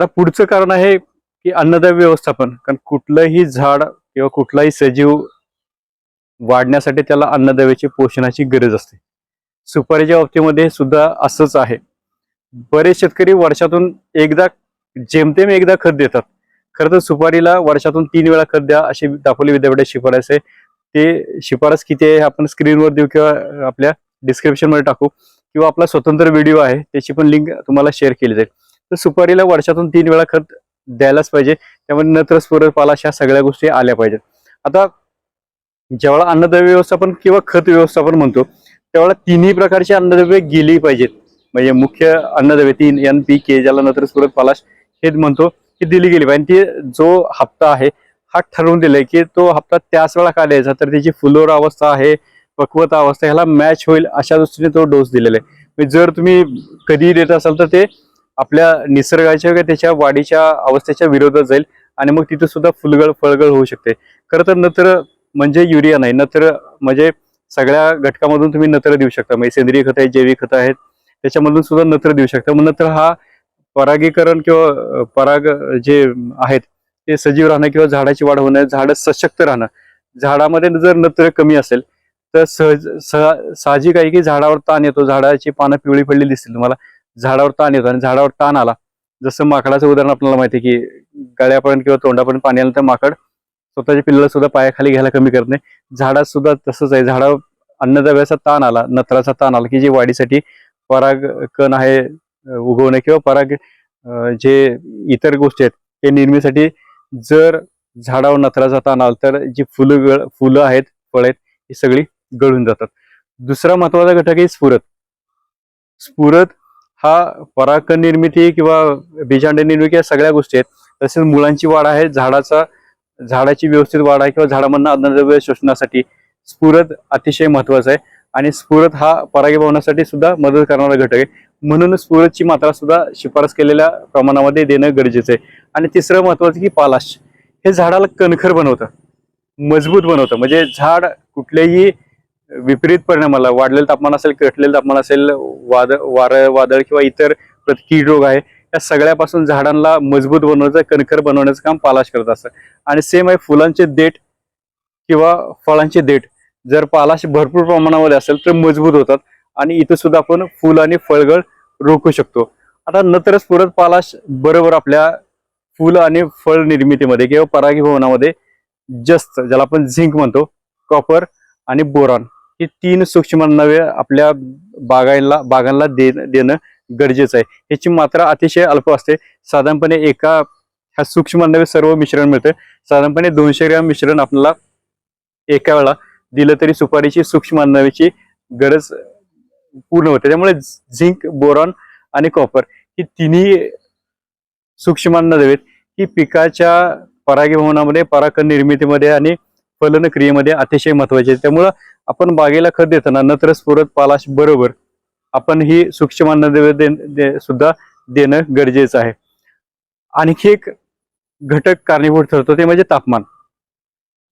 आता पुढचं कारण आहे की अन्नद्रव्य व्यवस्थापन कारण कुठलंही झाड किंवा कुठलाही सजीव वाढण्यासाठी त्याला अन्नद्रव्याची पोषणाची गरज असते. सुपारीच्या बाबतीमध्ये सुद्धा असंच आहे. बरेच शेतकरी वर्षातून एकदा जेमतेम एकदा खत देतात. खरं तर सुपारीला वर्षातून तीन वेळा खत द्या अशी दापोली विद्यापीठात शिफारस आहे. ते शिफारस किती आहे आपण स्क्रीनवर देऊ किंवा आपल्या डिस्क्रिप्शनमध्ये टाकू. किंवा आपला स्वतंत्र व्हिडिओ आहे त्याची पण लिंक तुम्हाला शेअर केली जाईल. तर सुपारीला वर्षातून तीन वेळा खत द्यायलाच पाहिजे. त्यामुळे नत्र स्फुरपाला अशा ह्या सगळ्या गोष्टी आल्या पाहिजेत. आता जेव्हा अन्नद्रव्य व्यवस्थापन किंवा खत व्यवस्थापन म्हणतो तेव्हा तिन्ही प्रकारची अन्नद्रव्य गेली पाहिजेत. म्हणजे मुख्य अन्नद्रव्य तीन एन पी के ज्याला नत्र स्फुरद पालाश हे म्हणतो की दिली गेली पाहिजे. ती जो हप्ता आहे हा ठरवून दिलाय की तो हप्ता त्याच वेळा का द्यायचा? तर त्याची फुलोर अवस्था आहे पक्वता अवस्था ह्याला मॅच होईल अशा दृष्टीने तो डोस दिलेला आहे. म्हणजे जर तुम्ही कधी देत असाल तर ते आपल्या निसर्गाच्या किंवा त्याच्या वाढीच्या अवस्थेच्या विरोधात जाईल आणि मग तिथे सुद्धा फुलगळ फळगळ होऊ शकते. खरं तर नत्र म्हणजे युरिया नाही. नत्र म्हणजे सगळ्या घटकामधून तुम्ही नत्र देऊ शकता. म्हणजे सेंद्रिय खत आहेत जैविक खत आहेत त्याच्यामधून सुद्धा नत्र देऊ शकता. मग नत्र हा परागीकरण किंवा पराग जे आहेत ते सजीव राहणं किंवा झाडाची वाढ होणं झाड सशक्त राहणं. झाडामध्ये जर नत्र कमी असेल तर सहज सह- साहजिक आहे की झाडावर ताण येतो. झाडाची पानं पिवळी पडलेली दिसतील तुम्हाला. झाडावर ताण येतो आणि झाडावर ताण आला. जसं माकडाचं उदाहरण आपल्याला माहिती आहे की गळ्यापर्यंत किंवा तोंडापर्यंत पाणी आलं तर माकड स्वतःच्या पिल्लाला सुद्धा पायाखाली घ्यायला कमी करत नाही. झाडात सुद्धा तसंच आहे. झाडावर अन्नद्रव्याचा ताण आला नत्राचा ताण आला की जे वाढीसाठी पराग कण आहे उगवणे किंवा पराग जे इतर गोष्टी आहेत ते निर्मितीसाठी जर झाडावर नत्राचा ताण आला तर जी फुलं गळ फुलं आहेत फळ आहेत ही सगळी गळून जातात. दुसरा महत्त्वाचा घटक आहे स्फुरत. स्फुरत हा पराग निर्मिती किंवा बीजांड निर्मिती या सगळ्या गोष्टी आहेत. तसेच मुलांची वाढ आहे झाडाचा झाडाची व्यवस्थित वाढ आहे किंवा झाडामधनं अन्नद्रव्य शोषणासाठी स्फुरत अतिशय महत्त्वाचा आहे. आणि स्फुरत हा परागीभवनासाठी सुद्धा मदत करणारा घटक आहे. म्हणून स्फुरतची मात्रा सुद्धा शिफारस केलेल्या प्रमाणामध्ये देणं गरजेचं आहे. आणि तिसरं महत्वाचं की पालाश. हे झाडाला कणखर बनवतं. मजबूत बनवतं. म्हणजे झाड कुठल्याही विपरीत परिणामाला वाढलेलं तापमान असेल घटलेलं तापमान असेल वाद वारं वादळ किंवा इतर प्रति- कीड रोग आहे या सगळ्यापासून झाडांना मजबूत बनवण्याचं कणखर बनवण्याचं काम पालाश करत असतं. आणि सेम आहे फुलांचे देठ किंवा फळांचे देठ. जर पालाश भरपूर प्रमाणामध्ये असेल तर मजबूत होतात आणि इथं सुद्धा आपण फुल आणि फळगळ रोखू शकतो. आता नंतरच परत पालाश बरोबर आपल्या फुल आणि फळ निर्मितीमध्ये किंवा परागीभवनामध्ये जस्त ज्याला आपण झिंक म्हणतो कॉपर आणि बोरॉन. ही तीन सूक्ष्म नवे आपल्या बागांना बागांना दे देणं गरजेचं आहे. ह्याची मात्रा अतिशय अल्प असते. साधारणपणे एका ह्या सूक्ष्म नवे सर्व मिश्रण मिळतं. साधारणपणे दोनशे ग्रॅम मिश्रण आपल्याला एका वेळा दिलं तरी सुपारीची सूक्ष्म अन्नवेची गरज पूर्ण होते. त्यामुळे झिंक बोरॉन आणि कॉपर ही तिन्ही सूक्ष्म अन्नद्रव्ये ही पिकाच्या परागीभवनामध्ये परागकण निर्मितीमध्ये आणि फलन क्रियेमध्ये अतिशय महत्वाची आहे त्यामुळं आपण बागेला खत देताना नत्र स्फुरत पालाश बरोबर आपण ही सूक्ष्म अन्नद्रव्य दे- दे- सुद्धा देणं गरजेचं आहे. आणखी एक घटक कारणीभूत ठरतो ते म्हणजे तापमान.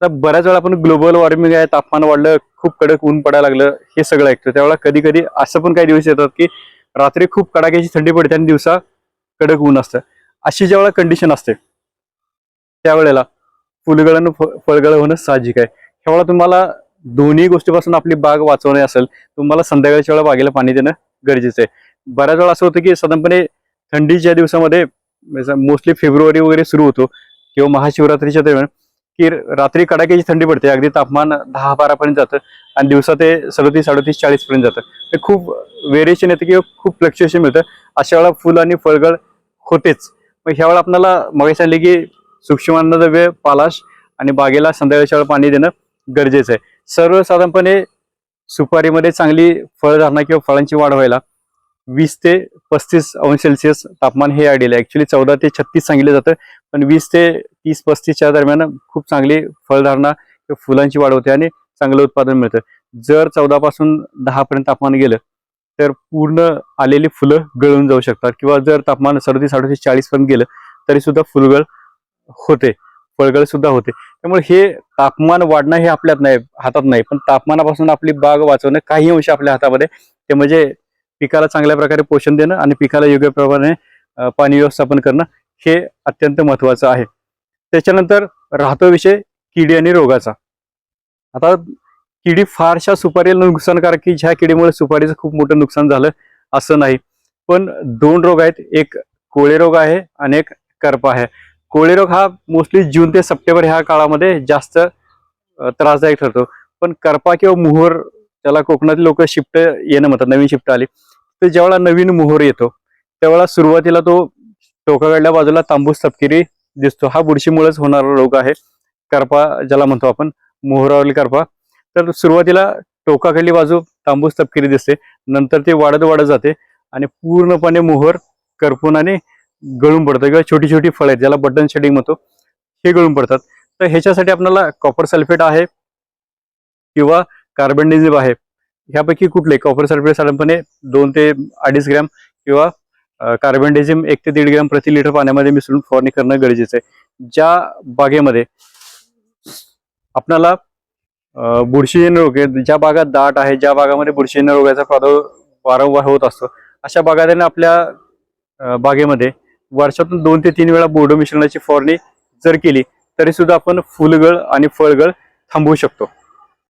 तर बऱ्याच वेळा आपण ग्लोबल वॉर्मिंग आहे तापमान वाढलं खूप कडक ऊन पडायला लागलं हे सगळं ऐकतो. त्यावेळेला कधी कधी असं पण काही दिवस येतात की रात्री खूप कडाक्याची थंडी पडते आणि दिवसा कडक ऊन असतं. अशी ज्यावेळेला कंडिशन असते त्यावेळेला फुलगळण फळगळ होणं साहजिक आहे. ह्यावेळेला तुम्हाला दोन्ही गोष्टीपासून आपली बाग वाचवणे असेल तुम्हाला संध्याकाळच्या वेळा बागेला पाणी देणं गरजेचं आहे. बऱ्याच वेळा असं होतं की साधारणपणे थंडीच्या दिवसामध्ये मोस्टली फेब्रुवारी वगैरे सुरू होतो किंवा महाशिवरात्रीच्या दरम्यान की रात्री कडाक्याची थंडी पडते अगदी तापमान दहा बारापर्यंत जातं आणि दिवसा ते सदतीस साडेतीस चाळीसपर्यंत जातं. ते खूप व्हेरिएशन येतं किंवा खूप फ्लक्च्युएशन मिळतं. अशा वेळा फुल आणि फळगळ होतेच. मग ह्या वेळा आपल्याला मग सांगले की सूक्ष्म अन्नद्रव्य पालाश आणि बागेला संध्याकाळच्या वेळा पाणी देणं गरजेचं आहे. सर्वसाधारणपणे सुपारीमध्ये चांगली फळधारणा किंवा फळांची वाढ व्हायला वीस ते पस्तीस अंश सेल्सिअस तापमान हे आयडियल आहे. ॲक्च्युली चौदा ते छत्तीस सांगितलं जातं पण वीस ते तीस पस्तीसच्या दरम्यान खूप चांगली फळधारणा किंवा फुलांची वाढ होते आणि चांगलं उत्पादन मिळतं. जर चौदापासून दहापर्यंत तापमान गेलं तर पूर्ण आलेली फुलं गळून जाऊ शकतात. किंवा जर तापमान सदतीस अडतीस चाळीसपर्यंत गेलं तरीसुद्धा फुलगळ होते. फळगळ सुद्धा होते. त्यामुळे हे तापमान वाढणं हे आपल्यात नाही हातात नाही. पण तापमानापासून आपली बाग वाचवणं काही अंश आपल्या हातामध्ये ते म्हणजे पिकाला चांगल्या प्रकारे पोषण देणं आणि पिकाला योग्य प्रमाणे पाणी व्यवस्थापन करणं हे अत्यंत महत्वाचं आहे. त्याच्यानंतर राहतो विषय किडी आणि रोगाचा. आता किडी फारशा सुपारीला नुकसानकारक की ह्या किडीमुळे सुपारीचं खूप मोठं नुकसान झालं असं नाही. पण दोन रोग आहेत. एक कोळे रोग आहे आणि एक करपा आहे. कोळी रोग हा मोस्टली जून ते सप्टेंबर ह्या काळामध्ये जास्त त्रासदायक ठरतो. पण करपा किंवा मोहोर त्याला कोकणातील लोक शिफ्ट येणं म्हणतात नवीन शिफ्ट आली तर जेव्हा नवीन मोहोर येतो त्यावेळेला सुरुवातीला तो टोकाकडल्या बाजूला तांबूस तपकिरी दिसतो. हा बुरशीमुळेच होणारा रोग आहे. करपा ज्याला म्हणतो आपण मोहरावरील करपा. तर सुरुवातीला टोकाकडली बाजू तांबूस तपकिरी दिसते. नंतर ते वाढत वाढत जाते आणि पूर्णपणे मोहर करपून आणि गळून पडतं किंवा छोटी छोटी फळं आहेत ज्याला बटन शेडिंग म्हणतो हे गळून पडतात. तर ह्याच्यासाठी आपल्याला कॉपर सल्फेट आहे किंवा कार्बन डिझिब आहे. ह्यापैकी कुठले? कॉपर सल्फेट साधारणपणे दोन ते अडीच ग्रॅम किंवा कार्बन डिझिम एक ते दीड ग्रॅम प्रति लिटर पाण्यामध्ये मिसळून फवारणी करणं गरजेचं आहे. ज्या बागेमध्ये आपल्याला बुरशीजन्य रोग ज्या भागात दाट आहे ज्या भागामध्ये बुरशीजन्य रोगाचा प्रादुर्भाव वारंवार होत असतो अशा बागाने आपल्या बागेमध्ये वर्षातून दोन ते तीन वेळा बोर्ड मिश्रणाची फवारणी जर केली तरी सुद्धा आपण फुलगळ आणि फळगळ थांबवू शकतो.